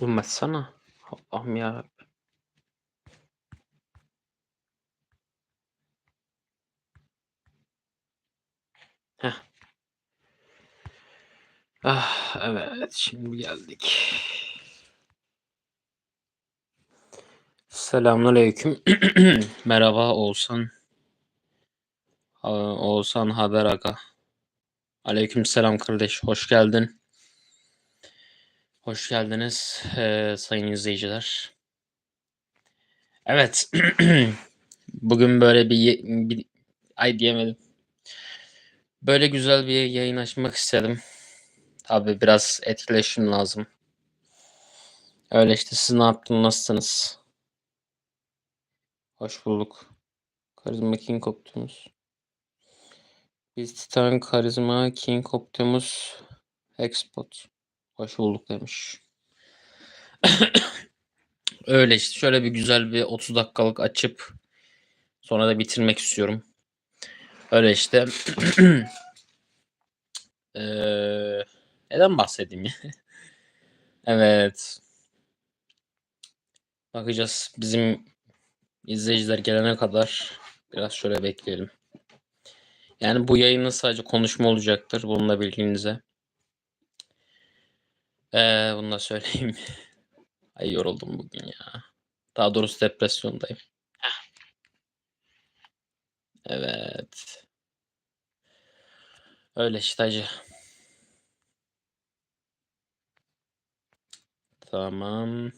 Uyumasana. Allah'ım yarabbim. Heh. Ah, evet, şimdi geldik. Selamünaleyküm. Merhaba Oğuzhan. Oğuzhan Haber Aga. Aleykümselam kardeş, hoş geldin. Hoş geldiniz eee, sayın izleyiciler. Evet, bugün böyle bir, bir ay diyemedim. Böyle güzel bir yayın açmak istedim. Tabii biraz etkileşim lazım. Öyle işte siz ne yaptınız, nasılsınız? Hoş bulduk. Karizma King Optimus. Biz Titan Karizma King Optimus Export. Hoş bulduk demiş. Öyle işte şöyle bir güzel bir 30 dakikalık açıp sonra da bitirmek istiyorum. Öyle işte. Eee, neden bahsedeyim ya? Evet. Bakacağız. Bizim izleyiciler gelene kadar biraz şöyle bekleyelim. Yani bu yayının sadece konuşma olacaktır. Bununla bilginize. Eee bunu da söyleyeyim. Ay yoruldum bugün ya. Daha doğrusu depresyondayım. Evet. Öyle işte hacı. Tamam.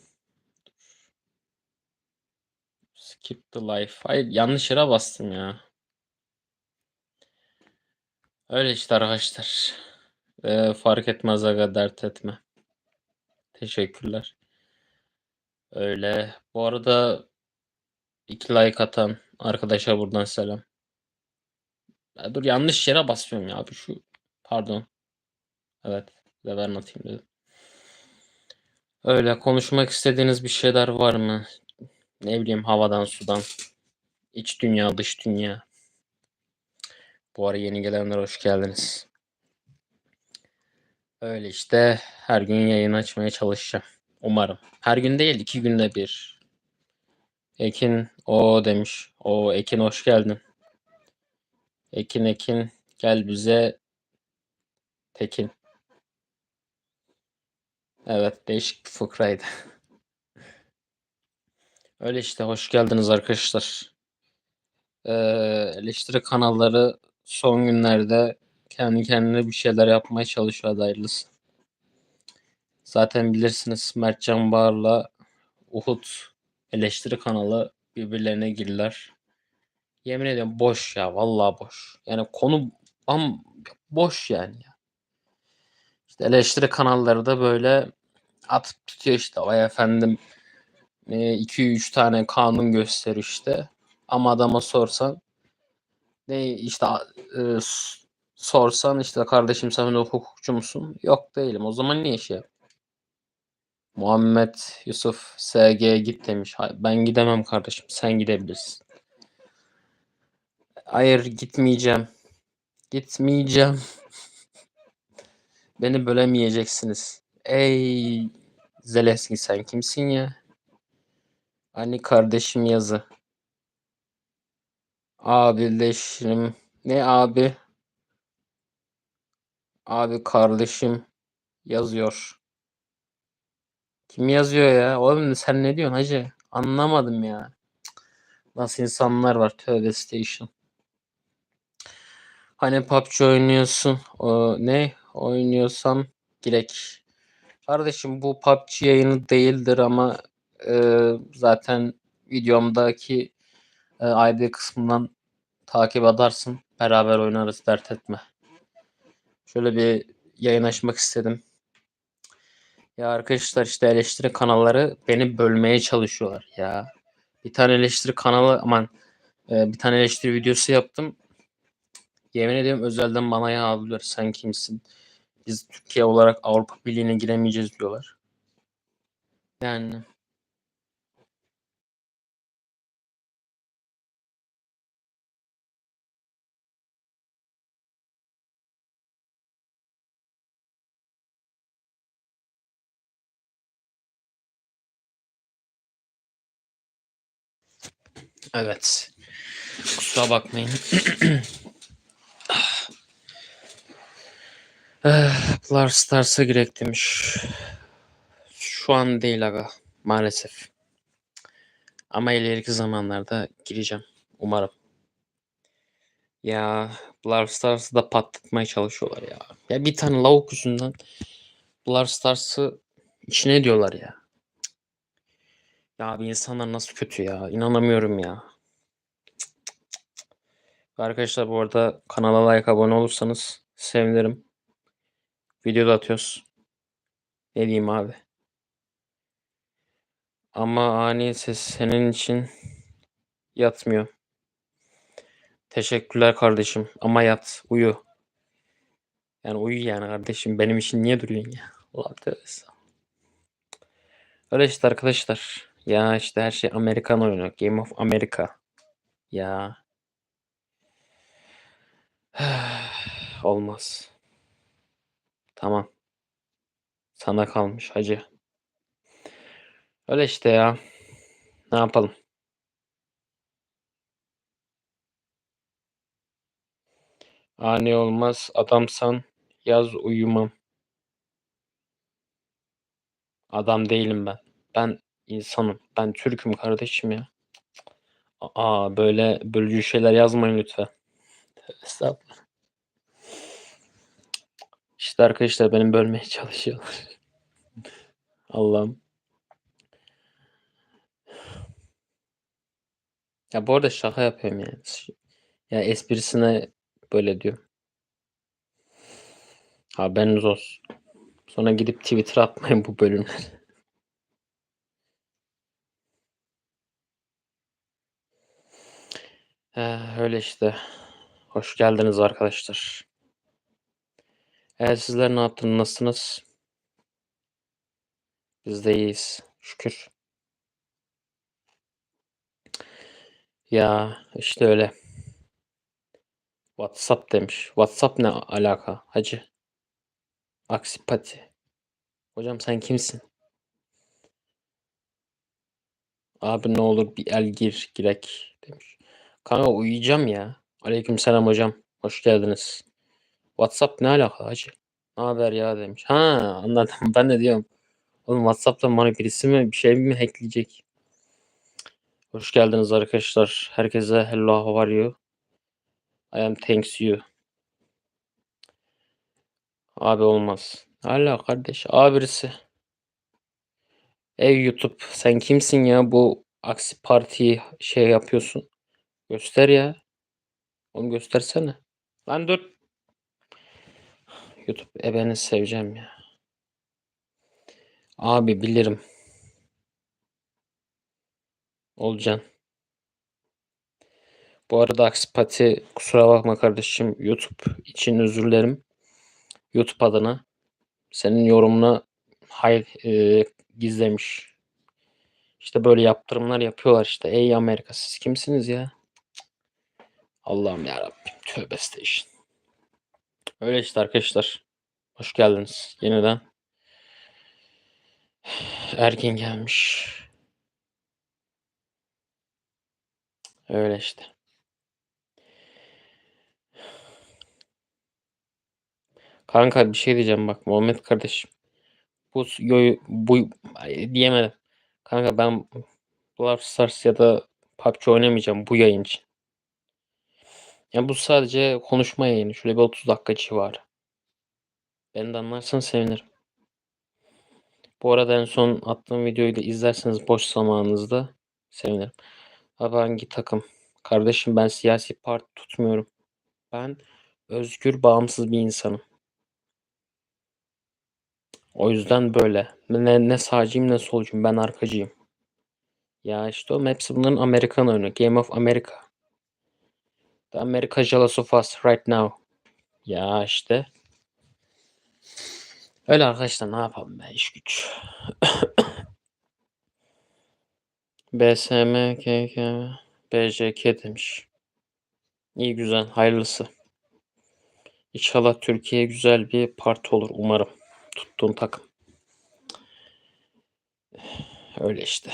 Skip the life. Hayır yanlış yere bastım ya. Öyle işte arkadaşlar. Ee, fark etmez aga dert etme. Teşekkürler. Öyle. Bu arada iki like atan arkadaşa buradan selam. Ya dur yanlış yere basıyorum ya abi şu. Pardon. Evet. Ben atayım dedim. Öyle konuşmak istediğiniz bir şeyler var mı? Ne bileyim havadan sudan. İç dünya dış dünya. Bu ara yeni gelenler hoş geldiniz. Öyle işte her gün yayın açmaya çalışacağım. Umarım. Her gün değil iki günde bir. Ekin o demiş. O Ekin hoş geldin. Ekin Ekin gel bize Tekin. Evet değişik bir fıkraydı. Öyle işte hoş geldiniz arkadaşlar. Ee, eleştiri kanalları son günlerde kendi kendine bir şeyler yapmaya çalışıyor hayırlısı. Zaten bilirsiniz Mertcan Bağır'la Uhud eleştiri kanalı birbirlerine girdiler. Yemin ediyorum boş ya vallahi boş. Yani konu am boş yani ya. İşte eleştiri kanalları da böyle atıp tutuyor işte vay efendim 2-3 tane kanun gösteriyor işte. Ama adama sorsan ne işte e, sorsan işte kardeşim sen hukukçu musun? Yok değilim. O zaman niye şey yap? Muhammed Yusuf SG git demiş. Hayır, ben gidemem kardeşim. Sen gidebilirsin. Hayır gitmeyeceğim. Gitmeyeceğim. Beni bölemeyeceksiniz. Ey Zeleski sen kimsin ya? Hani kardeşim yazı. Abileşim. Ne abi? Abi kardeşim yazıyor. Kim yazıyor ya? Oğlum sen ne diyorsun hacı? Anlamadım ya. Nasıl insanlar var tövbe station. Hani PUBG oynuyorsun. O ne? Oynuyorsan girek. Kardeşim bu PUBG yayını değildir ama e, zaten videomdaki e, ID kısmından takip edersin. Beraber oynarız dert etme. Şöyle bir yayın açmak istedim. Ya arkadaşlar işte eleştiri kanalları beni bölmeye çalışıyorlar ya. Bir tane eleştiri kanalı aman e, bir tane eleştiri videosu yaptım. Yemin ediyorum özelden bana yağlıyor. Sen kimsin? Biz Türkiye olarak Avrupa Birliği'ne giremeyeceğiz diyorlar. Yani evet. Kusura bakmayın. Brawl Stars'a girek demiş. Şu an değil aga. Maalesef. Ama ileriki zamanlarda gireceğim. Umarım. Ya Brawl Stars'ı da patlatmaya çalışıyorlar ya. Ya bir tane lavuk yüzünden Brawl Stars'ı içine diyorlar ya. Ya abi insanlar nasıl kötü ya. İnanamıyorum ya. Arkadaşlar bu arada kanala like abone olursanız sevinirim. Video da atıyoruz. Ne diyeyim abi. Ama ani ses senin için yatmıyor. Teşekkürler kardeşim. Ama yat. Uyu. Yani uyu yani kardeşim. Benim için niye duruyorsun ya? Allah. Öyle işte arkadaşlar. Ya işte her şey Amerikan oyunu. Game of America. Ya. Olmaz. Tamam. Sana kalmış hacı. Öyle işte ya. Ne yapalım? Ani olmaz. Adamsan yaz uyumam. Adam değilim ben. Ben insanım. Ben Türk'üm kardeşim ya. Aa böyle bölücü şeyler yazmayın lütfen. Estağfurullah. İşte arkadaşlar benim bölmeye çalışıyorlar. Allah'ım. Ya bu arada şaka yapıyorum yani. Ya esprisine böyle diyor. Haberiniz olsun. Sonra gidip Twitter atmayın bu bölümleri. Ee, öyle işte. Hoş geldiniz arkadaşlar. Evet sizler ne yaptınız? Nasılsınız? Biz de iyiyiz. Şükür. Ya işte öyle. WhatsApp demiş. WhatsApp ne alaka hacı? Aksipati. Hocam sen kimsin? Abi ne olur bir el gir girek demiş. Kanka uyuyacağım ya. Aleykümselam hocam. Hoş geldiniz. WhatsApp ne alaka hacı? Ne haber ya demiş. Ha anladım. Ben de diyorum. Oğlum WhatsApp'tan bana birisi mi bir şey mi hackleyecek? Hoş geldiniz arkadaşlar. Herkese hello how are you? I am thanks you. Abi olmaz. Hala kardeş. A birisi. Ey YouTube sen kimsin ya bu aksi partiyi şey yapıyorsun. Göster ya. Onu göstersene. Lan dur. YouTube ebeni seveceğim ya. Abi bilirim. Olcan. Bu arada Aksipati kusura bakma kardeşim. YouTube için özür dilerim. YouTube adına. Senin yorumuna hayır e, gizlemiş. İşte böyle yaptırımlar yapıyorlar işte. Ey Amerika siz kimsiniz ya? Allah'ım ya Rabbim. Tövbe station. Öyle işte arkadaşlar. Hoş geldiniz yeniden. Erkin gelmiş. Öyle işte. Kanka bir şey diyeceğim bak Muhammed kardeşim. Bu yo, bu ay, diyemedim. Kanka ben Brawl Stars ya da PUBG oynamayacağım bu yayın için. Ya bu sadece konuşma yayını. Şöyle bir 30 dakika civarı. Beni de anlarsan sevinirim. Bu arada en son attığım videoyu da izlerseniz boş zamanınızda sevinirim. Abi hangi takım? Kardeşim ben siyasi parti tutmuyorum. Ben özgür, bağımsız bir insanım. O yüzden böyle. Ne, ne sağcıyım ne solcuyum. Ben arkacıyım. Ya işte oğlum hepsi bunların Amerikan oyunu. Game of America. The America jealous of us right now. Ya işte. Öyle arkadaşlar ne yapalım be iş güç. BSM KK BJK demiş. İyi güzel hayırlısı. İnşallah Türkiye güzel bir parti olur umarım. Tuttuğun takım. Öyle işte.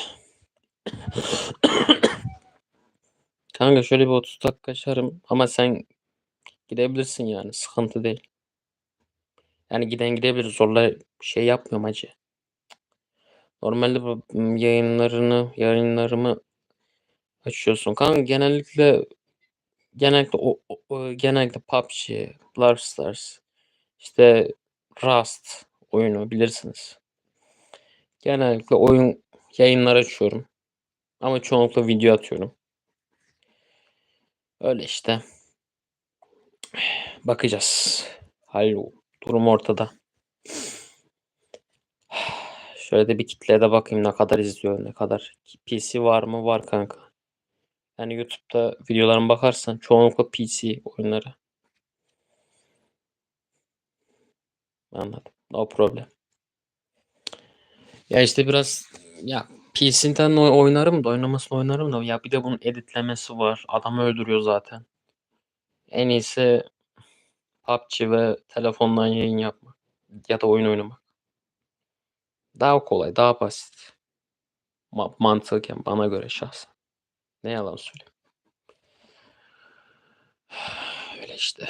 Kanka şöyle bir 30 dakika açarım ama sen gidebilirsin yani sıkıntı değil. Yani giden gidebilir zorla şey yapmıyorum hacı. Normalde bu yayınlarını yayınlarımı açıyorsun. Kanka genellikle genellikle o, o- genellikle PUBG, Brawl Stars, işte Rust oyunu bilirsiniz. Genellikle oyun yayınlar açıyorum. Ama çoğunlukla video atıyorum. Öyle işte. Bakacağız. Hallo. Durum ortada. Şöyle de bir kitleye de bakayım ne kadar izliyor, ne kadar. PC var mı? Var kanka. Yani YouTube'da videolarıma bakarsan çoğunlukla PC oyunları. Anladım. No problem. Ya işte biraz ya PC'den oy- oynarım da oynamasını oynarım da ya bir de bunun editlemesi var. Adamı öldürüyor zaten. En iyisi PUBG ve telefondan yayın yapmak ya da oyun oynamak. Daha kolay, daha basit. Ma- mantıken bana göre şahsen. Ne yalan söyleyeyim. Öyle işte.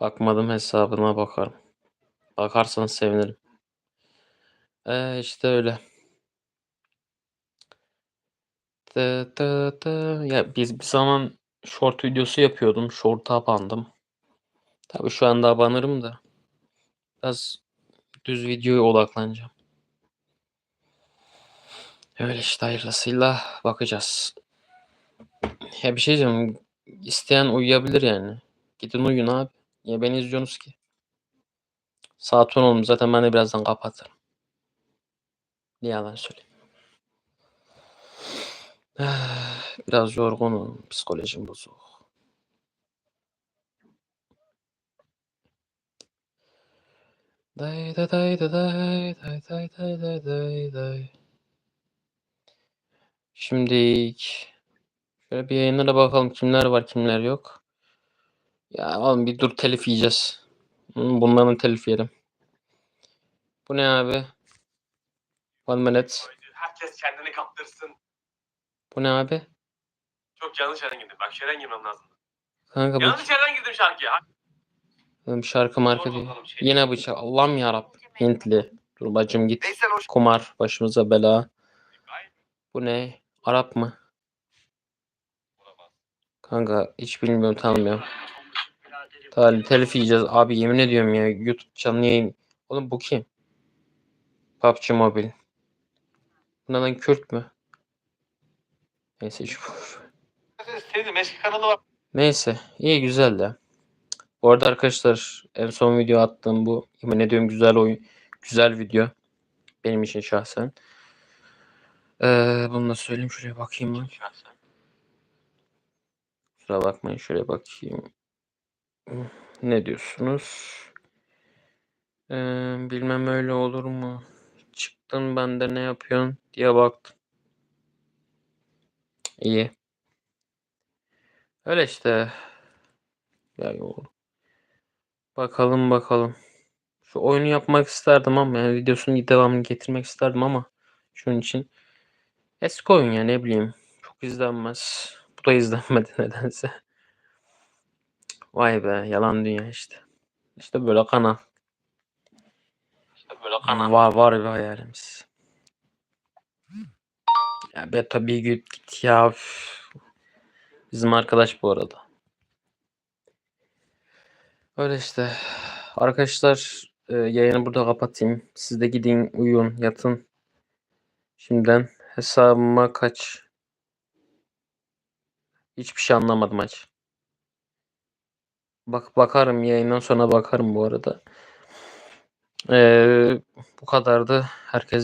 Bakmadım hesabına bakarım. Bakarsan sevinirim. Ee, işte öyle. Tı tı tı. Ya biz bir zaman short videosu yapıyordum. Short'a abandım. Tabii şu anda abanırım da. Biraz düz videoya odaklanacağım. Öyle işte hayırlısıyla bakacağız. Ya bir şey diyeceğim. İsteyen uyuyabilir yani. Gidin uyuyun abi. Niye beni izliyorsunuz ki? Saat 10 olmuş. Zaten ben de birazdan kapatırım. Ne yalan söyleyeyim. Biraz yorgunum. Psikolojim bozuk. Day day day day day day day day day day day. Şimdi şöyle bir yayınlara bakalım kimler var kimler yok. Ya oğlum bir dur telif yiyeceğiz. Hı, Bunların telif yerim. Bu ne abi? One minute. Herkes kendini kaptırsın. Bu ne abi? Çok yanlış yerden girdim. Bak şeren girmem lazım. Kanka bu Yanlış yerden girdim şarkıya. Oğlum şarkı marka değil. şey. Yine bıçak. Allah'ım yarabbim. Hintli. Dur bacım git. Kumar. Başımıza bela. Bu ne? Arap mı? Kanka hiç bilmiyorum tanımıyorum. Tamam telif yiyeceğiz. Abi yemin ediyorum ya. YouTube canlı yayın. Oğlum bu kim? PUBG Mobile. Bundan Kürt mü? Neyse hiç Senin eski kanalı var. Neyse iyi güzel de. Bu arada arkadaşlar en son video attığım bu. Yemin ediyorum güzel oyun. Güzel video. Benim için şahsen. Ee, bunu da söyleyeyim. Şuraya bakayım ben. Kusura bakmayın şöyle bakayım. Ne diyorsunuz? Ee, bilmem öyle olur mu? Çıktın ben de ne yapıyorsun diye baktım. İyi. Öyle işte. Ya yol. Bakalım bakalım. Şu oyunu yapmak isterdim ama yani videosunun devamını getirmek isterdim ama şunun için eski oyun ya ne bileyim çok izlenmez. Bu da izlenmedi nedense. Vay be yalan dünya işte. İşte böyle kanal. İşte böyle kanal. Var var bir hayalimiz. Ya be tabii git git ya. üf. Bizim arkadaş bu arada. Öyle işte. Arkadaşlar e, yayını burada kapatayım. Siz de gidin uyuyun yatın. Şimdiden hesabıma kaç? Hiçbir şey anlamadım aç. Bak bakarım yayından sonra bakarım bu arada. Ee, bu kadardı. Herkes